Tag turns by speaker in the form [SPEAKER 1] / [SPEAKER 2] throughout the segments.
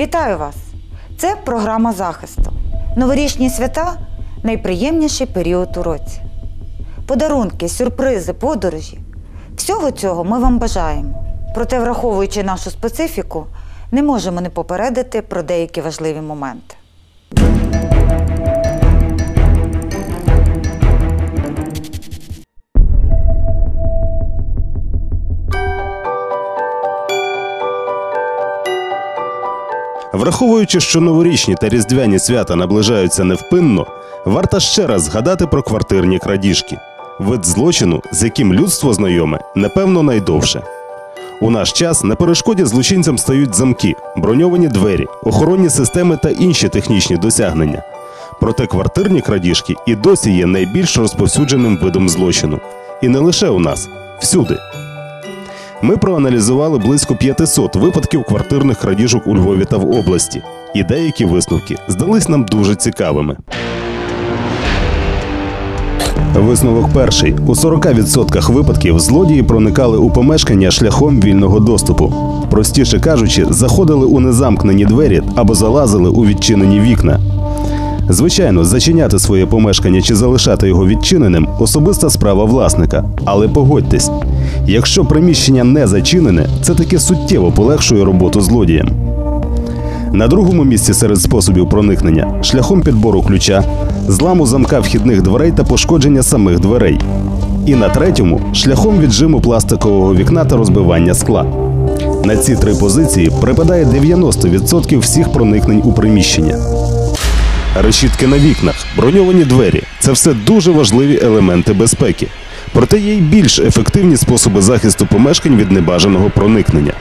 [SPEAKER 1] Вітаю вас! Це програма захисту. Новорічні свята найприємніший період у році. Подарунки, сюрпризи, подорожі. Всього цього ми вам бажаємо. Проте, враховуючи нашу специфіку, не можемо не попередити про деякі важливі моменти.
[SPEAKER 2] Враховуючи, що новорічні та різдвяні свята наближаються невпинно, варто ще раз згадати про квартирні крадіжки вид злочину, з яким людство знайоме, напевно, найдовше. У наш час на перешкоді злочинцям стають замки, броньовані двері, охоронні системи та інші технічні досягнення. Проте квартирні крадіжки і досі є найбільш розповсюдженим видом злочину. І не лише у нас, всюди. Ми проаналізували близько 500 випадків квартирних крадіжок у Львові та в області, і деякі висновки здались нам дуже цікавими. Висновок перший: у 40% випадків злодії проникали у помешкання шляхом вільного доступу. Простіше кажучи, заходили у незамкнені двері або залазили у відчинені вікна. Звичайно, зачиняти своє помешкання чи залишати його відчиненим особиста справа власника. Але погодьтесь, якщо приміщення не зачинене, це таки суттєво полегшує роботу злодіям. На другому місці серед способів проникнення шляхом підбору ключа, зламу замка вхідних дверей та пошкодження самих дверей. І на третьому шляхом віджиму пластикового вікна та розбивання скла. На ці три позиції припадає 90% всіх проникнень у приміщення. Решітки на вікнах, броньовані двері це все дуже важливі елементи безпеки. Проте є й більш ефективні способи захисту помешкань від небажаного проникнення.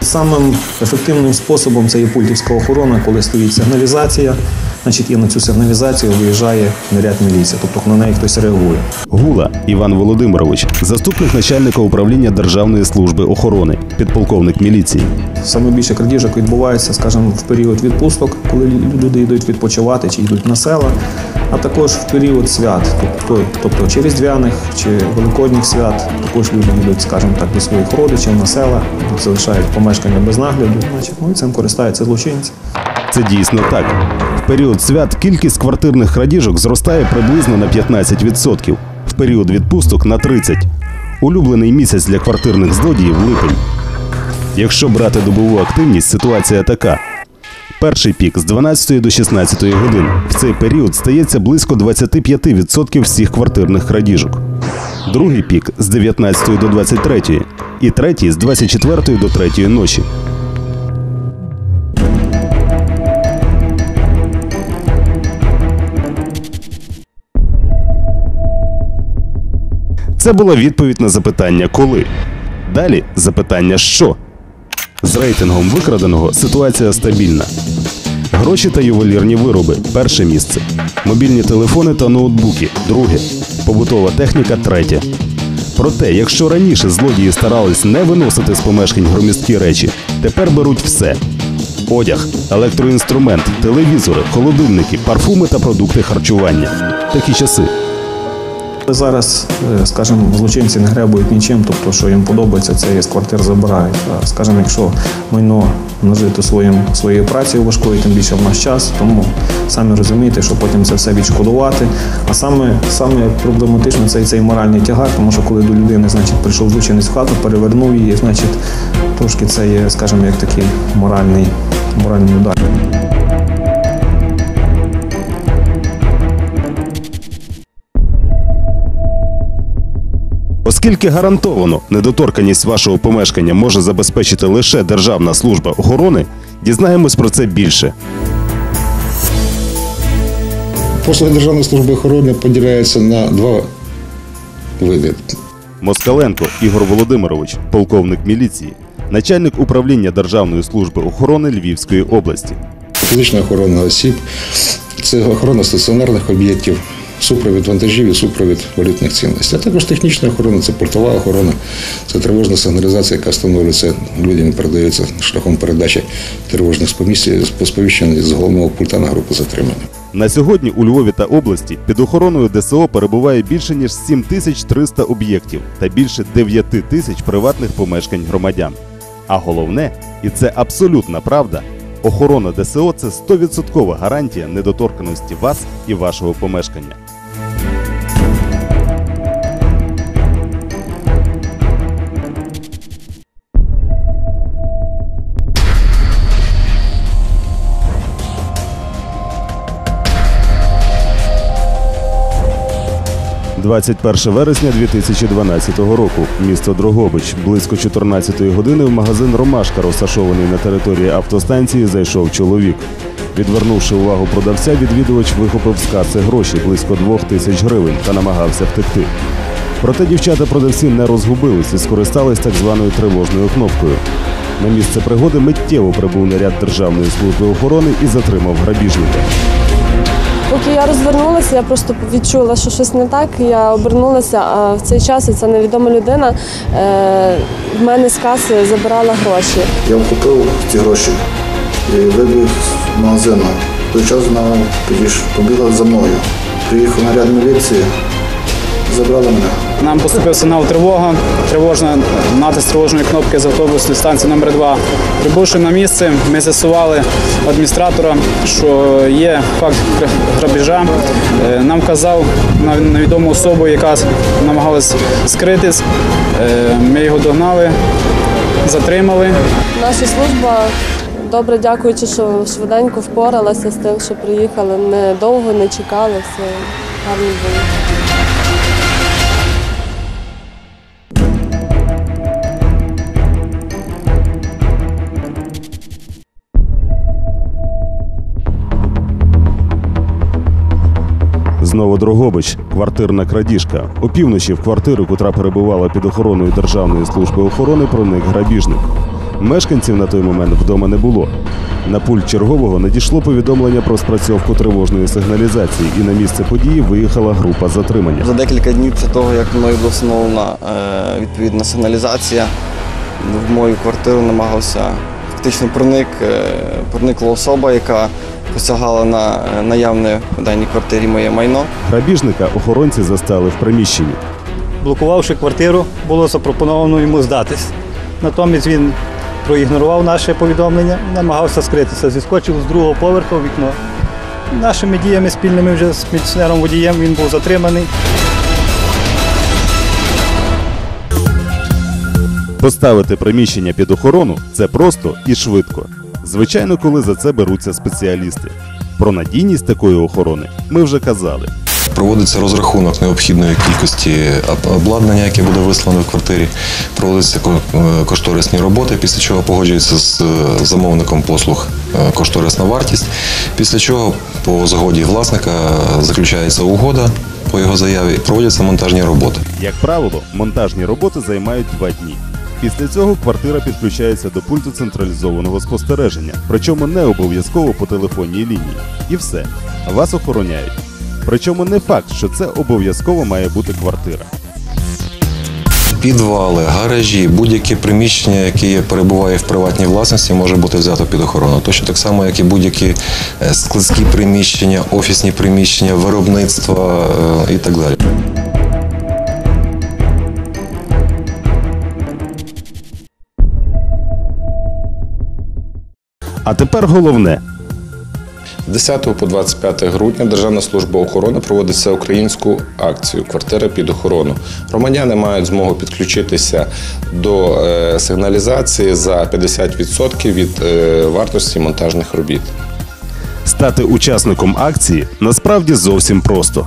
[SPEAKER 3] Самим ефективним способом це є пультівська охорона, коли стоїть сигналізація, значить і на цю сигналізацію виїжджає наряд міліції, тобто на неї хтось реагує.
[SPEAKER 2] Гула Іван Володимирович, заступник начальника управління Державної служби охорони, підполковник міліції.
[SPEAKER 3] Саме більше крадіжок відбувається, скажімо, в період відпусток, коли люди йдуть відпочивати чи йдуть на села, а також в період свят, тобто, тобто чи різдвяних, чи великодніх свят. Також люди йдуть, скажімо так, до своїх родичів на села, залишають помешкання без нагляду. Значить, ну і цим користаються злочинці.
[SPEAKER 2] Це дійсно так. В період свят кількість квартирних крадіжок зростає приблизно на 15%, в період відпусток на 30%. Улюблений місяць для квартирних злодіїв липень. Якщо брати добову активність, ситуація така. Перший пік з 12 до 16 годин. В цей період стається близько 25% всіх квартирних крадіжок. Другий пік з 19 до 23 і третій з 24 до 3 ночі. Це була відповідь на запитання коли. Далі запитання що. З рейтингом викраденого ситуація стабільна. Гроші та ювелірні вироби перше місце. Мобільні телефони та ноутбуки друге. Побутова техніка третє. Проте, якщо раніше злодії старались не виносити з помешкань громісткі речі, тепер беруть все: одяг, електроінструмент, телевізори, холодильники, парфуми та продукти харчування. Такі часи.
[SPEAKER 3] Зараз, е, скажімо, злочинці не гребують нічим, тобто, що їм подобається, це з квартир забирають. А, скажімо, якщо майно нажито своїм своєю працею важкою, тим більше в наш час, тому самі розумієте, що потім це все відшкодувати. А саме саме проблематично це цей моральний тягар, тому що коли до людини, значить, прийшов злочинець в хату, перевернув її, значить, трошки це є, скажімо, як такий моральний, моральний удар.
[SPEAKER 2] Оскільки гарантовано недоторканність вашого помешкання може забезпечити лише Державна служба охорони, дізнаємось про це більше.
[SPEAKER 4] Послуги Державної служби охорони поділяються на два види.
[SPEAKER 2] Москаленко Ігор Володимирович, полковник міліції, начальник управління Державної служби охорони Львівської області.
[SPEAKER 4] Фізична охорона осіб, це охорона стаціонарних об'єктів, супровід вантажів і супровід валютних цінностей. А також технічна охорона, це портова охорона, це тривожна сигналізація, яка встановлюється людям і передається шляхом передачі тривожних сповіщень з головного пульта на групу затримання.
[SPEAKER 2] На сьогодні у Львові та області під охороною ДСО перебуває більше ніж 7300 об'єктів та більше 9 тисяч приватних помешкань громадян. А головне, і це абсолютна правда, Охорона ДСО це 100% гарантія недоторканості вас і вашого помешкання. – 21 вересня 2012 року. Місто Дрогобич. Близько 14-ї години в магазин Ромашка, розташований на території автостанції, зайшов чоловік. Відвернувши увагу продавця, відвідувач вихопив з каси гроші близько двох тисяч гривень та намагався втекти. Проте дівчата-продавці не розгубились і скористались так званою тривожною кнопкою. На місце пригоди миттєво прибув наряд Державної служби охорони і затримав грабіжника.
[SPEAKER 5] Поки я розвернулася, я просто відчула, що щось не так. Я обернулася, а в цей час ця невідома людина е, в мене з каси забирала гроші.
[SPEAKER 6] Я купив ці гроші і вибіг з магазину. В той час вона побігла за мною. Приїхав наряд міліції, забрали мене.
[SPEAKER 7] Нам поступив сигнал тривога, тривожна натиск тривожної кнопки з автобусної станції номер 2 Прибувши на місце, ми з'ясували адміністратора, що є факт грабіжа. Е, Нам вказав на невідому особу, яка намагалась скритись. Е, Ми його догнали, затримали.
[SPEAKER 5] Наша служба, добре дякуючи, що швиденько впоралася з тим, що приїхали. Не довго не чекали, все гарно було.
[SPEAKER 2] Знову Дрогобич, квартирна крадіжка. Опівночі в квартиру, котра перебувала під охороною Державної служби охорони, проник грабіжник. Мешканців на той момент вдома не було. На пульт чергового надійшло повідомлення про спрацьовку тривожної сигналізації, і на місце події виїхала група затримання.
[SPEAKER 8] За декілька днів після того, як мною була встановлена е, відповідна сигналізація, в мою квартиру намагався фактично проник, е, проникла особа, яка посягала на е, наявне в даній квартирі моє майно.
[SPEAKER 2] Грабіжника охоронці застали в приміщенні.
[SPEAKER 9] Блокувавши квартиру, було запропоновано йому здатись. Натомість він проігнорував наше повідомлення, намагався скритися, зіскочив з другого поверху в вікно. Нашими діями спільними вже з міліціонером водієм він був затриманий.
[SPEAKER 2] Поставити приміщення під охорону це просто і швидко. Звичайно, коли за це беруться спеціалісти. Про надійність такої охорони ми вже казали.
[SPEAKER 10] Проводиться розрахунок необхідної кількості обладнання, яке буде вислане в квартирі. Проводяться е, кошторисні роботи, після чого погоджується з е, замовником послуг е, кошторисна вартість. Після чого по згоді власника заключається угода по його заяві і проводяться монтажні роботи.
[SPEAKER 2] Як правило, монтажні роботи займають два дні. Після цього квартира підключається до пульту централізованого спостереження, причому не обов'язково по телефонній лінії. І все. Вас охороняють. Причому не факт, що це обов'язково має бути квартира.
[SPEAKER 10] Підвали, гаражі, будь-яке приміщення, яке перебуває в приватній власності, може бути взято під охорону. Точно так само, як і будь-які е, складські приміщення, офісні приміщення, виробництва е, і так далі.
[SPEAKER 2] А тепер головне:
[SPEAKER 11] З 10 по 25 грудня Державна служба охорони проводить всеукраїнську акцію Квартира під охорону. Громадяни мають змогу підключитися до е, сигналізації за 50% від е, вартості монтажних робіт.
[SPEAKER 2] стати учасником акції насправді зовсім просто.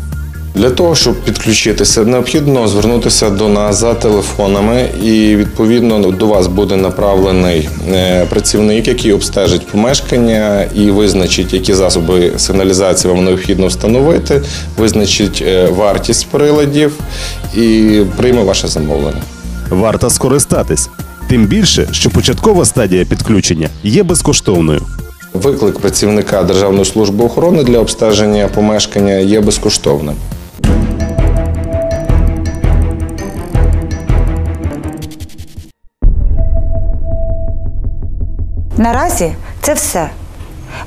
[SPEAKER 11] Для того, щоб підключитися, необхідно звернутися до нас за телефонами, і відповідно до вас буде направлений е, працівник, який обстежить помешкання і визначить, які засоби сигналізації вам необхідно встановити, визначить е, вартість приладів і прийме ваше замовлення.
[SPEAKER 2] Варто скористатись. Тим більше, що початкова стадія підключення є безкоштовною.
[SPEAKER 11] Виклик працівника Державної служби охорони для обстеження помешкання є безкоштовним.
[SPEAKER 1] Наразі це все.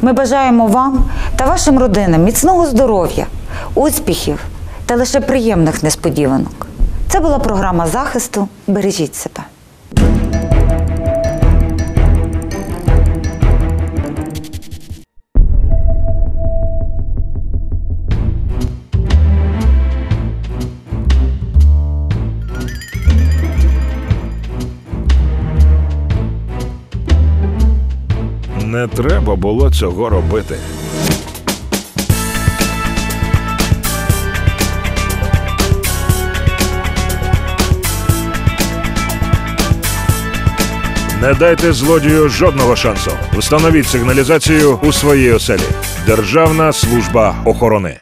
[SPEAKER 1] Ми бажаємо вам та вашим родинам міцного здоров'я, успіхів та лише приємних несподіванок. Це була програма захисту. Бережіть себе.
[SPEAKER 12] Не треба було цього робити. Не дайте злодію жодного шансу. Встановіть сигналізацію у своїй оселі. Державна служба охорони.